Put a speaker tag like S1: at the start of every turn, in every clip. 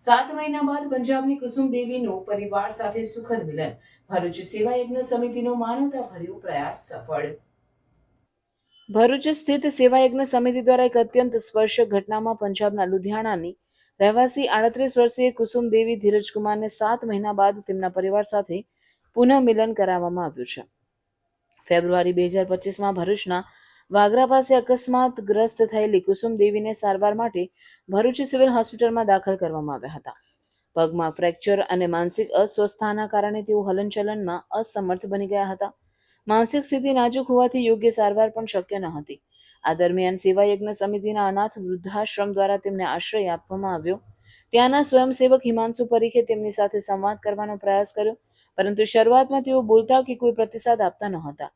S1: સાત મહિના બાદ પંજાબની કુસુમ દેવીનું પરિવાર સાથે સુખદ મિલન. ભરૂચ સેવા યજ્ઞ સમિતિનો માનવતા ભર્યો પ્રયાસ સફળ. ભરૂચ સ્થિત સેવા યજ્ઞ સમિતિ દ્વારા એક અત્યંત સ્પર્શક ઘટનામાં પંજાબના લુધિયાણાની રહેવાસી આડત્રીસ વર્ષીય કુસુમ દેવી ધીરજકુમારને સાત મહિના બાદ તેમના પરિવાર સાથે પુનઃ મિલન કરાવવામાં આવ્યું છે. ફેબ્રુઆરી બે હજાર પચીસમાં ભરૂચના વાગરા પાસે અકસ્માતગ્રસ્ત થયેલી કુસુમ દેવીને સારવાર માટે ભરૂચ સિવિલ હોસ્પિટલમાં દાખલ કરવામાં આવ્યા હતા. પગમાં ફ્રેક્ચર અને માનસિક અસ્વસ્થતાના કારણે તેઓ હલનચલનમાં અસમર્થ બની ગયા હતા. માનસિક સ્થિતિ નાજુક હોવાથી યોગ્ય સારવાર પણ શક્ય ન હતી. આ દરમિયાન સેવાયજ્ઞ સમિતિના અનાથ વૃદ્ધાશ્રમ દ્વારા તેમને આશ્રય આપવામાં આવ્યો. ત્યાંના સ્વયંસેવક હિમાંશુ પરીખે તેમની સાથે સંવાદ કરવાનો પ્રયાસ કર્યો, પરંતુ શરૂઆતમાં તેઓ બોલતા કે કોઈ પ્રતિસાદ આપતા ન હતા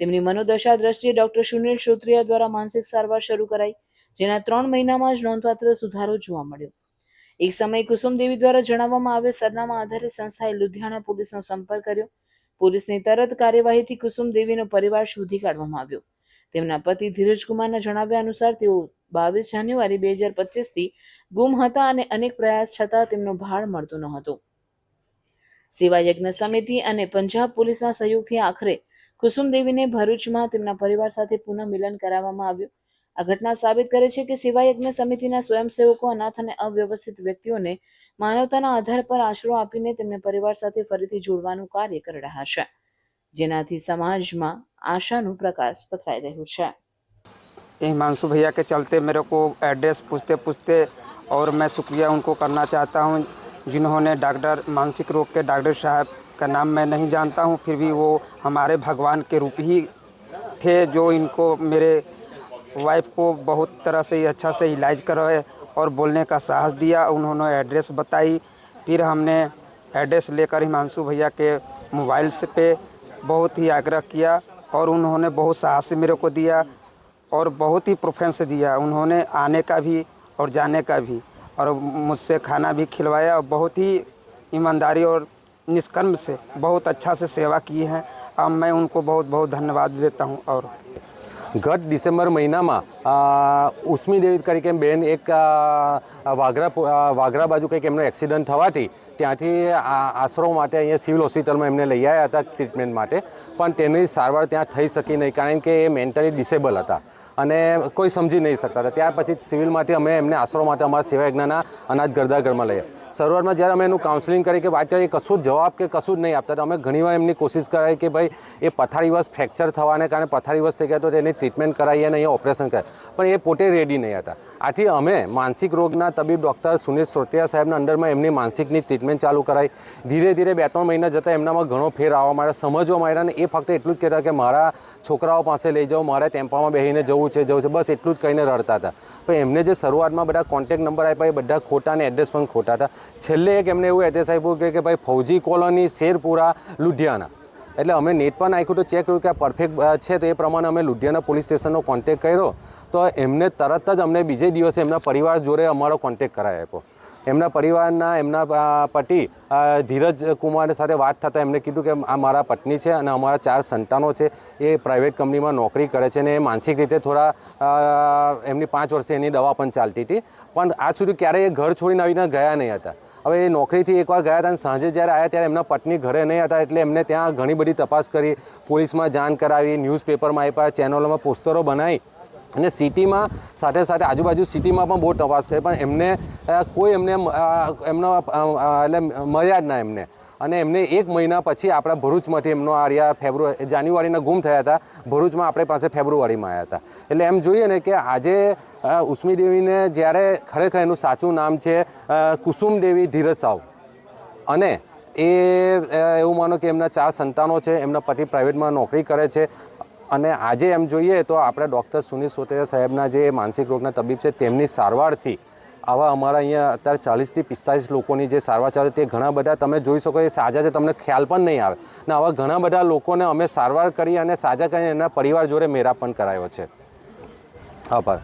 S1: તેમની મનોદશા દ્રષ્ટિએ ડોક્ટર સુનિલ શ્રોત્રિયા દ્વારા માનસિક સારવાર શરૂ કરાઈ, જેના ત્રણ મહિનામાં જ નોંધપાત્ર સુધારો જોવા મળ્યો. એક સમયે કુસુમ દેવી દ્વારા જણાવવામાં આવેલ સરનામા આધારે સંસ્થાએ લુધિયાણા પોલીસનો સંપર્ક કર્યો. પોલીસની તરત કાર્યવાહીથી કુસુમ પરિવાર શોધી કાઢવામાં આવ્યો. તેમના પતિ ધીરજકુમારના જણાવ્યા અનુસાર તેઓ બાવીસ જાન્યુઆરી બે હજાર પચીસથી ગુમ હતા અને અનેક પ્રયાસ છતાં તેમનો ભાર મળતો ન હતો સેવા યજ્ઞ સમિતિ અને પંજાબ પોલીસના સહયોગથી આખરે કુસુમ દેવીને ભરૂચમાં તેમના પરિવાર સાથે પુનઃ મિલન કરાવવામાં આવ્યું આ ઘટના સાબિત કરે છે કે સેવા યજ્ઞ સમિતિના સ્વયંસેવકો અનાથ અને અવ્યવસ્થિત વ્યક્તિઓને માનવતાના આધાર પર આશરો આપીને તેમને પરિવાર સાથે ફરીથી જોડવાનું કાર્ય કરી રહ્યા છે જેનાથી સમાજમાં આશાનું પ્રકાશ પથરાઈ રહ્યું છે
S2: हिमांशु भैया के चलते मेरे को एड्रेस पूछते पूछते और मैं शुक्रिया उनको करना चाहता हूँ जिन्होंने डॉक्टर मानसिक रोग के डॉक्टर साहब का नाम मैं नहीं जानता हूँ, फिर भी वो हमारे भगवान के रूप ही थे जो इनको मेरे वाइफ को बहुत तरह से अच्छा से इलाज करवाए और बोलने का साहस दिया, उन्होंने एड्रेस बताई। फिर हमने एड्रेस लेकर हिमांशु भैया के मोबाइल से पे बहुत ही आग्रह किया और उन्होंने बहुत साहस मेरे को दिया और बहुत ही प्रोफेंस दिया, उन्होंने आने का भी और जाने का भी। और मुझसे खाना भी खिलवाया और बहुत ही ईमानदारी और निष्कर्म से बहुत अच्छा से सेवा की है अब मैं उनको बहुत बहुत धन्यवाद देता हूँ और
S3: ગત ડિસેમ્બર મહિનામાં અ, ઉસ્મી દેવી તરીકે બેન એક અ, વાગરા પો- અ, વાગરા બાજુ કંઈક એમનો એક્સિડન્ટ થવાથી ત્યાંથી આ- આશરો માટે અહીંયા સિવિલ હોસ્પિટલમાં એમને લઈ આવ્યા હતા ટ્રીટમેન્ટ માટે પણ તેની સારવાર ત્યાં થઈ શકી નહીં કારણ કે એ મેન્ટલી ડિસેબલ હતા અને કોઈ સમજી નહીં શકતા. હતા ત્યાર પછી સિવિલમાંથી અમે એમને આશરો માટે અમારા સેવા યજ્ઞના અનાજ ગરદાગરમાં લઈએ શરૂઆતમાં જ્યારે અમે એનું કાઉન્સેલિંગ કરી કે વાત કરીએ કશું જ જવાબ કે કશું જ નહીં આપતા. હતા અમે ઘણીવાર એમની કોશિશ કરાવી કે ભાઈ, એ પથારીવશ ફ્રેક્ચર થવાને કારણે પથારીવશ થઈ ગયા તો તેની ટ્રીટમેન્ટ કરાવીએ અને અહીંયા ઓપરેશન કરે પણ એ પોતે રેડી નહીં હતા. આથી અમે માનસિક રોગના તબીબ ડૉક્ટર સુનિલ સોટિયા સાહેબના અંડરમાં એમની માનસિકની ટ્રીટમેન્ટ ચાલુ કરાઈ. ધીરે ધીરે બે ત્રણ મહિના જતાં એમનામાં ઘણો ફેર આવવા માંડ્યો. સમજવા માંડ્યા અને એ ફક્ત એટલું જ કહેતા કે મારા છોકરાઓ પાસે લઈ જાઓ, મારે ટેમ્પામાં બેસીને જવું છે, જવું છે, બસ એટલું જ કહીને રડતા હતા. પણ એમને જે શરૂઆતમાં બધા કોન્ટેક્ટ નંબર આપ્યા, એ બધા ખોટા અને એડ્રેસ પણ ખોટા હતા. છેલ્લે એક એમને એવું એડ્રેસ આપ્યું કે ભાઈ ફૌજી કોલોની શેરપુરા લુધિયાના એટલે અમે નેટ પર નાખ્યું તો ચેક કર્યું કે આ પરફેક્ટ છે તો એ પ્રમાણે અમે લુધિયાના પોલીસ સ્ટેશનનો કોન્ટેક્ટ કર્યો. તો એમને તરત જ અમને બીજે દિવસે એમના પરિવાર જોડે અમારો કોન્ટેક્ટ કરાવી આપ્યો. એમના પરિવારના, એમના પતિ ધીરજ કુમાર સાથે વાત થતાં એમને કીધું કે આ મારા પત્ની છે અને અમારા ચાર સંતાનો છે. એ પ્રાઇવેટ કંપનીમાં નોકરી કરે છે અને એ માનસિક રીતે થોડા એમની પાંચ વર્ષે એની દવા પણ ચાલતી હતી. પણ આજ સુધી ક્યારેય એ ઘર છોડીને આવીને ગયા નહીં હતા. હવે એ નોકરીથી એકવાર ગયા હતા અને સાંજે જ્યારે આવ્યા ત્યારે એમના પત્ની ઘરે નહીં હતા એટલે એમને ત્યાં ઘણી બધી તપાસ કરી, પોલીસમાં જાણ કરાવી ન્યૂઝપેપરમાં આપ્યા ચેનલોમાં પોસ્ટરો બનાવી. અને સિટીમાં સાથે સાથે આજુબાજુ સિટીમાં પણ બહુ તપાસ કરી પણ એમને કોઈ એમને એમનો એટલે મળ્યા જ ના એમને. અને એમને એક મહિના પછી આપણા ભરૂચમાંથી એમનો આર્યા ફેબ્રુઆરી જાન્યુઆરીના ગુમ થયા હતા ભરૂચમાં આપણી પાસે ફેબ્રુઆરીમાં આવ્યા હતા. એટલે એમ જોઈએ ને કે આજે અ, ઉસ્મી દેવીને જ્યારે ખરેખર એનું સાચું નામ છે કુસુમ દેવી ધીરજ સાવ અને એ એવું માનો કે એમના ચાર સંતાનો છે એમના પતિ પ્રાઇવેટમાં નોકરી કરે છે અને આજે એમ જોઈએ તો આપણા ડૉક્ટર સુનિલ સોતેરા સાહેબના જે માનસિક રોગના તબીબ છે, તેમની સારવારથી આવા અમારા અહીંયા અત્યારે ચાલીસથી પિસ્તાલીસ લોકોની જે સારવાર ચાલે તે ઘણા બધા તમે જોઈ શકો એ સાજા છે, તમને ખ્યાલ પણ નહીં આવે. ને આવા ઘણા બધા લોકોને અમે સારવાર કરી અને સાજા કરીને એના પરિવાર જોડે મેળાપ પણ કરાયો છે. આભાર.